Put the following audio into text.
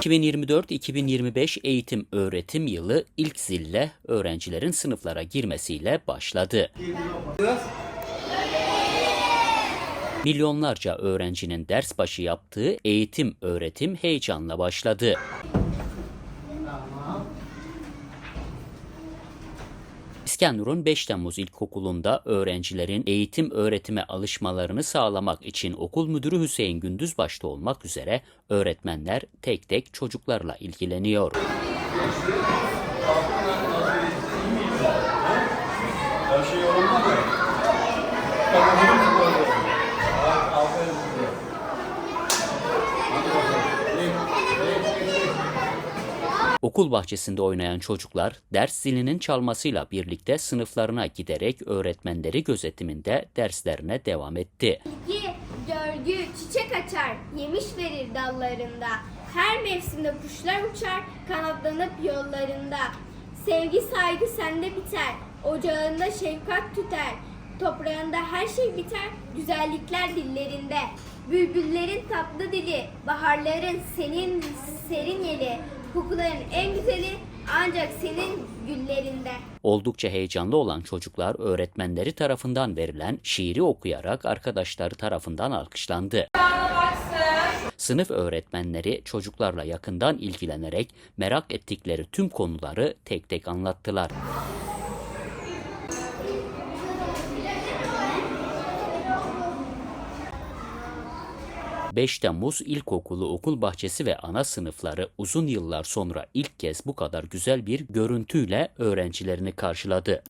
2024-2025 eğitim öğretim yılı ilk zille öğrencilerin sınıflara girmesiyle başladı. Milyonlarca öğrencinin ders başı yaptığı eğitim öğretim heyecanla başladı. İskenderun 5 Temmuz İlkokulu'nda öğrencilerin eğitim öğretime alışmalarını sağlamak için okul müdürü Hüseyin Gündüz başta olmak üzere öğretmenler tek tek çocuklarla ilgileniyor. Okul bahçesinde oynayan çocuklar ders zilinin çalmasıyla birlikte sınıflarına giderek öğretmenleri gözetiminde derslerine devam etti. Bilgi, görgü, çiçek açar, yemiş verir dallarında. Her mevsimde kuşlar uçar, kanatlanıp yollarında. Sevgi saygı sende biter, ocağında şefkat tüter. Toprağında her şey biter, güzellikler dillerinde. Bülbüllerin tatlı dili, baharların senin serin yeli. Kokuların en güzeli ancak senin güllerinde. Oldukça heyecanlı olan çocuklar öğretmenleri tarafından verilen şiiri okuyarak arkadaşları tarafından alkışlandı. Sınıf öğretmenleri çocuklarla yakından ilgilenerek merak ettikleri tüm konuları tek tek anlattılar. ...5 Temmuz İlkokulu okul bahçesi ve ana sınıfları uzun yıllar sonra ilk kez bu kadar güzel bir görüntüyle öğrencilerini karşıladı.